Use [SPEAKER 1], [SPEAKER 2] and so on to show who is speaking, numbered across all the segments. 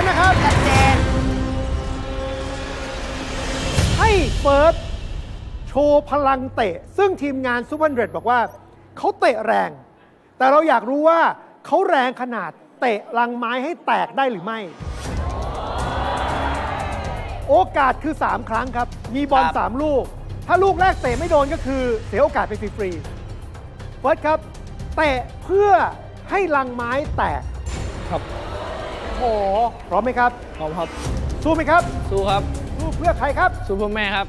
[SPEAKER 1] นนะครับ
[SPEAKER 2] ชัดเจน
[SPEAKER 1] ให้เฟิร์สโชว์พลังเตะ ซึ่งทีมงานซูเปอร์เดรดบอกว่า เขาเตะแรง แต่เราอยากรู้ว่าเขาแรงขนาดเตะลังไม้ให้แตกได้หรือไม่ โอกาสคือ 3 ครั้งครับ มีบอล
[SPEAKER 2] ครับ
[SPEAKER 1] 3 ลูก ถ้าลูกแรกเตะไม่โดนก็คือเสียโอกาสไปฟรีๆเฟิร์สครับ เตะเพื่อให้ลังไม้แตก
[SPEAKER 3] ครับ
[SPEAKER 1] โอ้โห พร้อมไหมครับ
[SPEAKER 3] พร้อมครับ
[SPEAKER 1] สู้ไหมครับ
[SPEAKER 3] สู้ครับ
[SPEAKER 1] สู้เพื่อใครครับ
[SPEAKER 3] สู้เพื่อแม่ครับ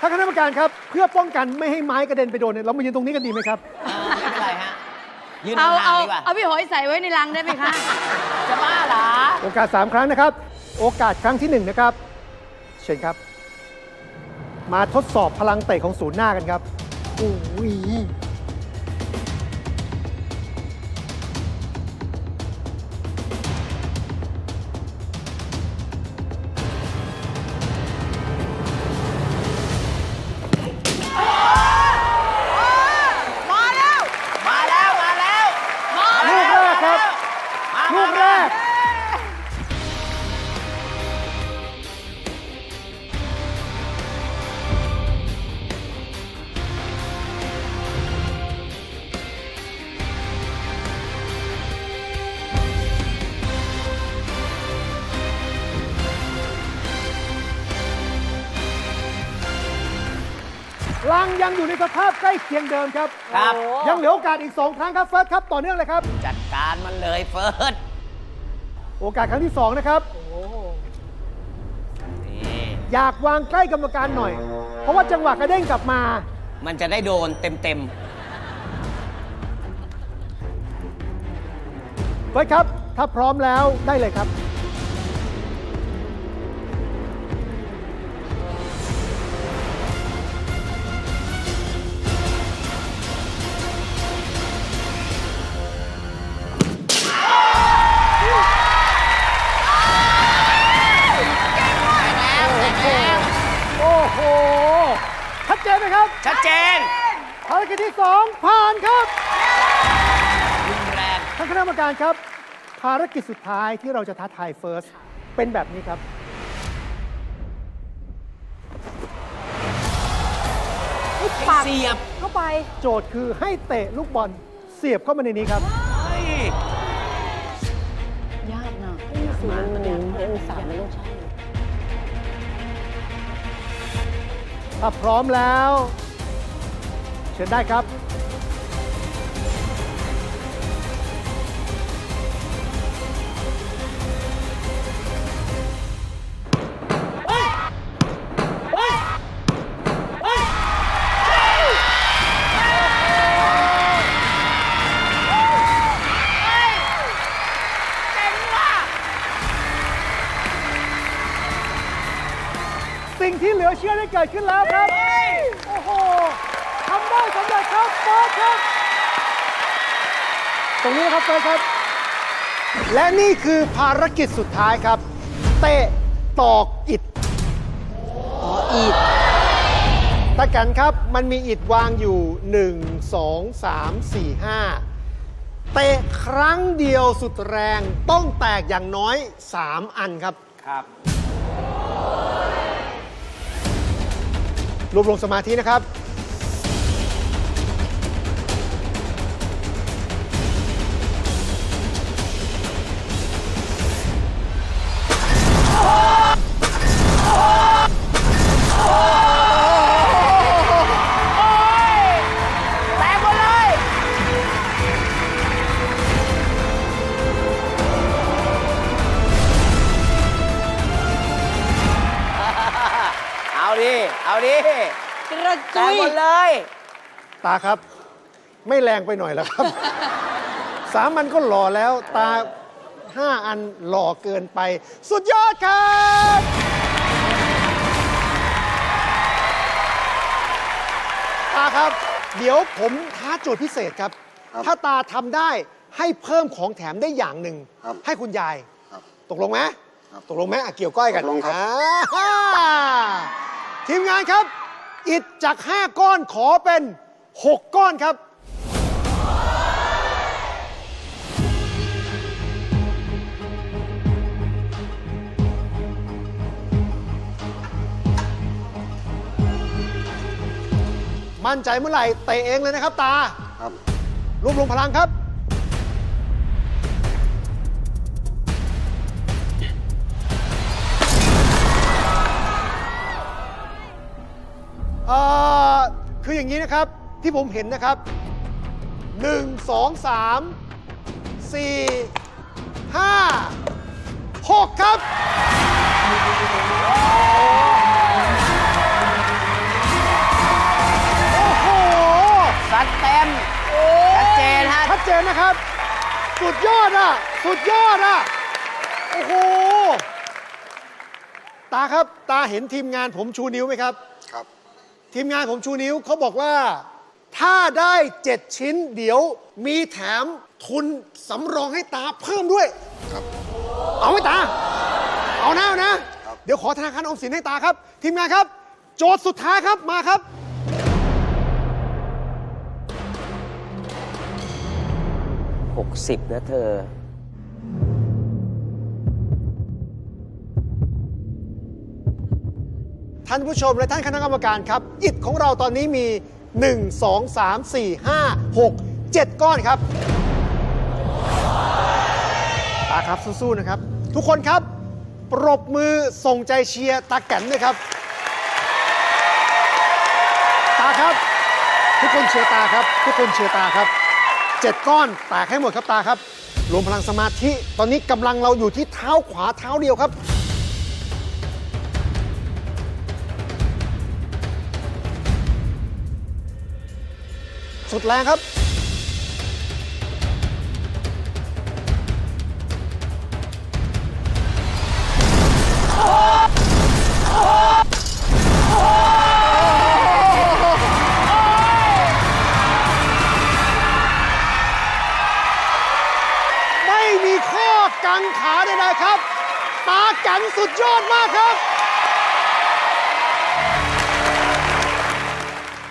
[SPEAKER 1] ท่านคณะกรรมการครับ เพื่อป้องกันไม่ให้ไม้กระเด็นไปโดนเนี่ยเรามายืนตรงนี้กันดีไหมครับ
[SPEAKER 2] อ่าไม่เป็นไรฮะ ยืน
[SPEAKER 4] เอา
[SPEAKER 2] ห่า
[SPEAKER 4] เอา
[SPEAKER 2] งๆดีกว่า
[SPEAKER 4] เอาพี่หอยใส่ไว้ในรังได้ไหมคะ
[SPEAKER 2] จะบ้าเหรอ
[SPEAKER 1] โอกาส 3 ครั้งนะครับ โอกาสครั้งที่ 1 นะครับ เชิญครับ มาทดสอบพลังเตะของศูนย์หน้ากันครับ อุ้ย
[SPEAKER 2] ลั
[SPEAKER 1] งยังอยู่ในสภาพใกล้เคียงเดิมครับ
[SPEAKER 2] ครับ
[SPEAKER 1] ยังเหลือโอกาสอีก 2 ครั้งครับเฟิร์สครับ ต่อเนื่องเลยครับ
[SPEAKER 2] จัดการมันเลยเฟิร์ส
[SPEAKER 1] โอกาสครั้งที่ 2 นะครับ
[SPEAKER 2] นี่
[SPEAKER 1] อยากวางใกล้กรรมการหน่อย เพราะว่าจังหวะกระเด้งกลับมา
[SPEAKER 2] มันจะได้โดนเต็ม
[SPEAKER 1] เฟิร์สครับ ถ้าพร้อมแล้วได้เลยครับ ดเจนไหมครับ
[SPEAKER 2] ๆชัดเจน
[SPEAKER 1] ภารกิจที่2ผ่านครับ
[SPEAKER 2] รุนแรง
[SPEAKER 1] ท่านคณะกรรมการครับ ภารกิจสุดท้ายที่เราจะท้าทายเฟิร์สเป็นแบบนี้ครับ
[SPEAKER 4] ปาก
[SPEAKER 2] เสียบ
[SPEAKER 4] เข้าไป
[SPEAKER 1] โจทย์คือให้เตะลูกบอลเสียบเข้ามาในนี้ครับ
[SPEAKER 2] เฮ้ย
[SPEAKER 4] ยากนะ
[SPEAKER 5] สูงมันหนึ่งองศามันต้องใช่
[SPEAKER 1] ถ้าพร้อมแล้ว เชิญได้ครับ สิ่งที่เหลือเชื่อได้เกิดขึ้นแล้วครับ โอ้โหทำได้สำเร็จครับเฟิร์สครับ ตรงนี้นะครับเฟิร์สครับ และนี่คือภารกิจสุดท้ายครับ เตะตอกอิด
[SPEAKER 5] อ๋ออีด
[SPEAKER 1] ตะกันครับมันมีอิดวางอยู่ 1 2 3 4 5 เตะครั้งเดียวสุดแรงต้องแตกอย่างน้อย 3 อันครับ
[SPEAKER 2] ครับ
[SPEAKER 1] รวบรวมสมาธินะครับ
[SPEAKER 2] ดิ เอาดิ
[SPEAKER 4] กระ
[SPEAKER 2] แต
[SPEAKER 4] จุ
[SPEAKER 2] ก
[SPEAKER 4] ย
[SPEAKER 2] หมดเลย
[SPEAKER 1] ตาครับ ไม่แรงไปหน่อยแล้วครับ สามอันก็หล่อแล้ว ตาห้าอันหล่อเกินไป สุดยอดครับตาครับ เดี๋ยวผมท้าโจทย์พิเศษครับ
[SPEAKER 6] ครับ
[SPEAKER 1] ถ้าตาทำได้ให้เพิ่มของแถมได้อย่างหนึ่ง
[SPEAKER 6] ครับ
[SPEAKER 1] ให้คุณยาย
[SPEAKER 6] ครับ
[SPEAKER 1] ตกลงไหม
[SPEAKER 6] ครับ
[SPEAKER 1] ตกลงไหมอะเกี่ยวก้อยกัน
[SPEAKER 6] ตกลงครับ
[SPEAKER 1] อ่า ทีมงานครับ อิดจาก 5 ก้อนขอเป็น 6 ก้อนครับ มั่นใจเมื่อไหร่เตะเองเลยนะครับตา
[SPEAKER 3] ครับ
[SPEAKER 1] รวบรวมพลังครับ เอ่อคืออย่างนี้นะครับที่ผมเห็นนะครับ 1 2 3 4 5 6 ครับ โอ้โห
[SPEAKER 2] สัดเต็มชัดเจนฮะ
[SPEAKER 1] ชัดเจนนะครับ สุดยอดอะ สุดยอดอะ โอ้โห ตาครับ ตาเห็นทีมงานผมชูนิ้วไหมครับ
[SPEAKER 3] ครับ
[SPEAKER 1] ทีมงานผมชูนิ้วเขาบอกว่า ถ้าได้ 7 ชิ้นเดี๋ยวมีแถมทุนสำรองให้ตาเพิ่มด้วย
[SPEAKER 3] ครับ
[SPEAKER 1] เอาไหมตา เอานะเอานะ
[SPEAKER 3] ครับ
[SPEAKER 1] เดี๋ยวขอธนาคารออมสินให้ตาครับ ทีมงานครับ โจทย์สุดท้ายครับมาครับ
[SPEAKER 6] 60นะเธอ
[SPEAKER 1] ท่านผู้ชมและท่านคณะกรรมการครับอิฐของเราตอนนี้มี 1 2 3 4 5 6 7 ก้อนครับตาครับสู้ๆนะครับ ทุกคนครับ ปรบมือส่งใจเชียร์ตาแก่นด้วยครับ ตาครับ ทุกคนเชียร์ตาครับ ทุกคนเชียร์ตาครับ7ก้อนแตกให้หมดครับตาครับรวมพลังสมาธิตอนนี้กำลังเราอยู่ที่เท้าขวาเท้าเดียวครับ สุดแรงครับ ไม่มีข้อกังขาใดๆครับ ตากันสุดยอดมากครับ